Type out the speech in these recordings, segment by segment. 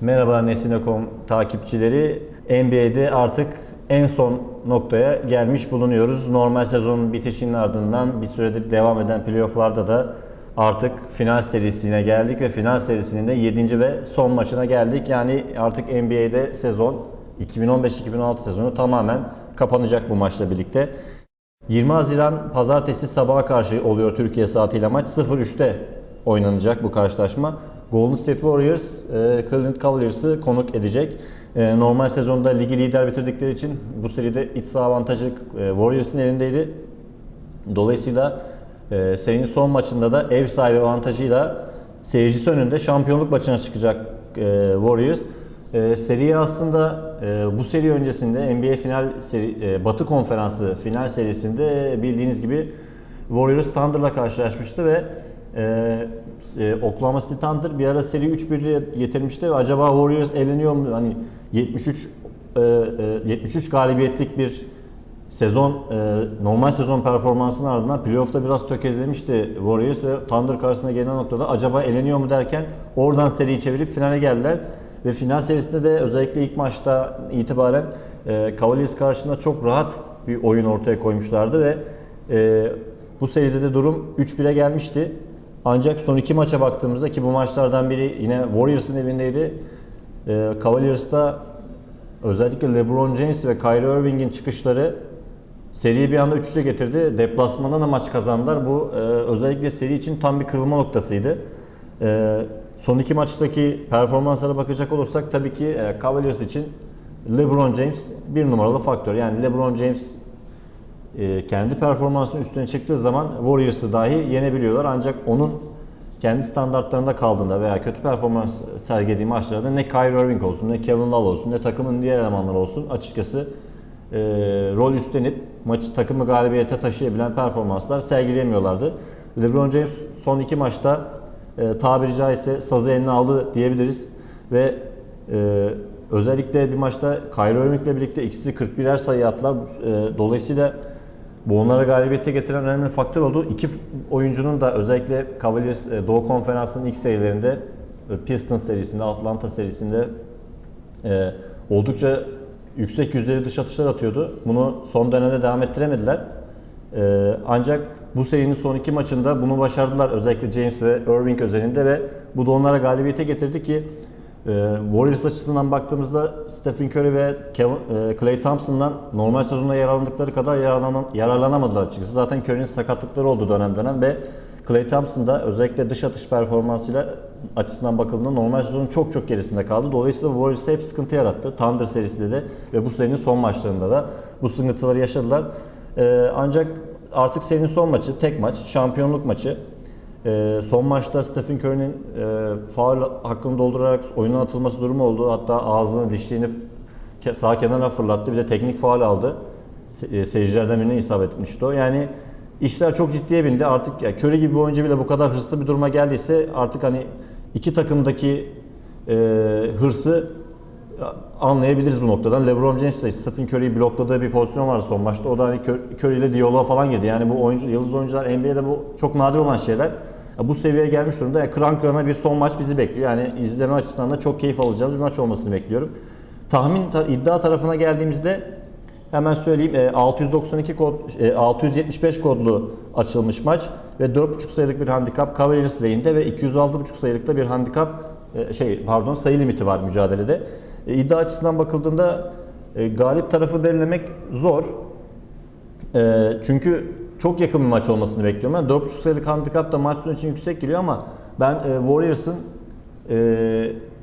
Merhaba Nesine.com takipçileri. NBA'de artık en son noktaya gelmiş bulunuyoruz. Normal sezonun bitişinin ardından bir süredir devam eden playofflarda da artık final serisine geldik ve final serisinin de 7. ve son maçına geldik. Yani artık NBA'de sezon 2015-2016 sezonu tamamen kapanacak bu maçla birlikte. 20 Haziran pazartesi sabaha karşı oluyor Türkiye saatiyle maç. 0-3'te oynanacak bu karşılaşma. Golden State Warriors, e, Cleveland Cavaliers'ı konuk edecek. E, Normal sezonda ligi lider bitirdikleri için bu seride iç saha avantajı e, Warriors'ın elindeydi. Dolayısıyla serinin son maçında da ev sahibi avantajıyla seyircisi önünde şampiyonluk maçına çıkacak Warriors. E, seriye aslında e, bu seri öncesinde NBA final seri, e, Batı Konferansı final serisinde bildiğiniz gibi Warriors Thunder'la karşılaşmıştı ve e, e, Oklahoma City Thunder bir ara seri 3-1'e getirmişti acaba Warriors eleniyor mu? Hani 73 e, e, 73 galibiyetlik bir sezon e, normal sezon performansının ardından playoff'ta biraz tökezlemişti Warriors ve Thunder karşısına gelen noktada acaba eleniyor mu derken oradan seriyi çevirip finale geldiler. Ve final serisinde de özellikle ilk maçta itibaren e, Cavaliers karşısında çok rahat bir oyun ortaya koymuşlardı ve e, bu seride de durum 3-1'e gelmişti. Ancak son iki maça baktığımızda ki bu maçlardan biri yine Warriors'ın evindeydi. E, Cavaliers'ta özellikle LeBron James ve Kyrie Irving'in çıkışları seriyi bir anda 3-3'e getirdi. Deplasmanda da maç kazandılar. Bu e, özellikle seri için tam bir kırılma noktasıydı. E, son iki maçtaki performanslara bakacak olursak tabii ki e, Cavaliers için LeBron James bir numaralı faktör. Yani LeBron James kendi performansının üstüne çıktığı zaman Warriors'ı dahi yenebiliyorlar. Ancak onun kendi standartlarında kaldığında veya kötü performans sergilediği maçlarda ne Kyrie Irving olsun, ne Kevin Love olsun, ne takımın diğer elemanları olsun açıkçası e, rol üstlenip maçı takımı galibiyete taşıyabilen performanslar sergileyemiyorlardı. LeBron James son iki maçta e, tabiri caizse sazı eline aldı diyebiliriz ve e, özellikle bir maçta Kyrie Irving'le birlikte ikisi 41'er sayı attılar. E, dolayısıyla bu onlara galibiyete getiren önemli faktör oldu. İki oyuncunun da özellikle Cavaliers e, Doğu Konferansı'nın ilk serilerinde e, Pistons serisinde, Atlanta serisinde e, oldukça yüksek yüzdeli dış atışlar atıyordu. Bunu son dönemde devam ettiremediler. E, ancak bu serinin son iki maçında bunu başardılar. Özellikle James ve Irving özelinde ve bu da onlara galibiyete getirdi ki Warriors açısından baktığımızda Stephen Curry ve Kevin, e, Klay Thompson'dan normal sezonda yararlandıkları kadar yararlanan, yararlanamadılar açıkçası. Zaten Curry'nin sakatlıkları oldu dönem dönem ve Klay Thompson da özellikle dış atış performansıyla açısından bakıldığında normal sezonun çok çok gerisinde kaldı. Dolayısıyla Warriors'a hep sıkıntı yarattı. Thunder serisinde de ve bu serinin son maçlarında da bu sıkıntıları yaşadılar. E, ancak artık serinin son maçı, tek maç, şampiyonluk maçı. Ee, son maçta Stephen Curry'nin e, faul hakkını doldurarak oyuna atılması durumu oldu. Hatta ağzını, dişliğini sağ kenara fırlattı. Bir de teknik faul aldı. Se- e, seyircilerden birine isabet etmişti o. Yani işler çok ciddiye bindi. Artık ya Curry gibi bir oyuncu bile bu kadar hırslı bir duruma geldiyse artık hani iki takımdaki e, hırsı anlayabiliriz bu noktadan. LeBron James de Stephen Curry'i blokladığı bir pozisyon vardı son maçta. O da hani Cur- Curry ile diyaloğa falan girdi. Yani bu oyuncu, yıldız oyuncular NBA'de bu çok nadir olan şeyler. Bu seviyeye gelmiş durumda. Yani kıran kırana bir son maç bizi bekliyor. Yani izleme açısından da çok keyif alacağımız bir maç olmasını bekliyorum. Tahmin ta- iddia tarafına geldiğimizde hemen söyleyeyim e, 692 kod e, 675 kodlu açılmış maç ve 4.5 sayılık bir handikap Cavaliers lehinde ve 206.5 sayılıkta bir handikap e, şey pardon sayı limiti var mücadelede. E, iddia açısından bakıldığında e, galip tarafı belirlemek zor. E, çünkü çok yakın bir maç olmasını bekliyorum. Ben 4.5 sayılık handikap da maç sonu için yüksek geliyor ama ben e, Warriors'ın e,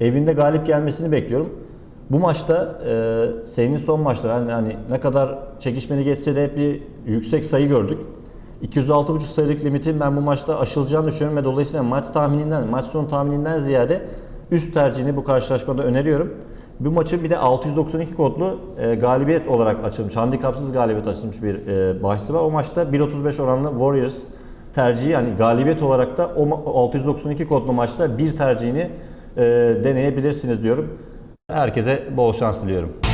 evinde galip gelmesini bekliyorum. Bu maçta e, serinin son maçları hani, hani ne kadar çekişmeli geçse de hep bir yüksek sayı gördük. 206.5 sayılık limitin ben bu maçta aşılacağını düşünüyorum ve dolayısıyla maç tahmininden, maç sonu tahmininden ziyade üst tercihini bu karşılaşmada öneriyorum. Bu maçın bir de 692 kodlu e, galibiyet olarak açılmış, handikapsız galibiyet açılmış bir e, bahsi var. O maçta 1.35 oranlı Warriors tercihi yani galibiyet olarak da o ma- 692 kodlu maçta bir tercihini e, deneyebilirsiniz diyorum. Herkese bol şans diliyorum.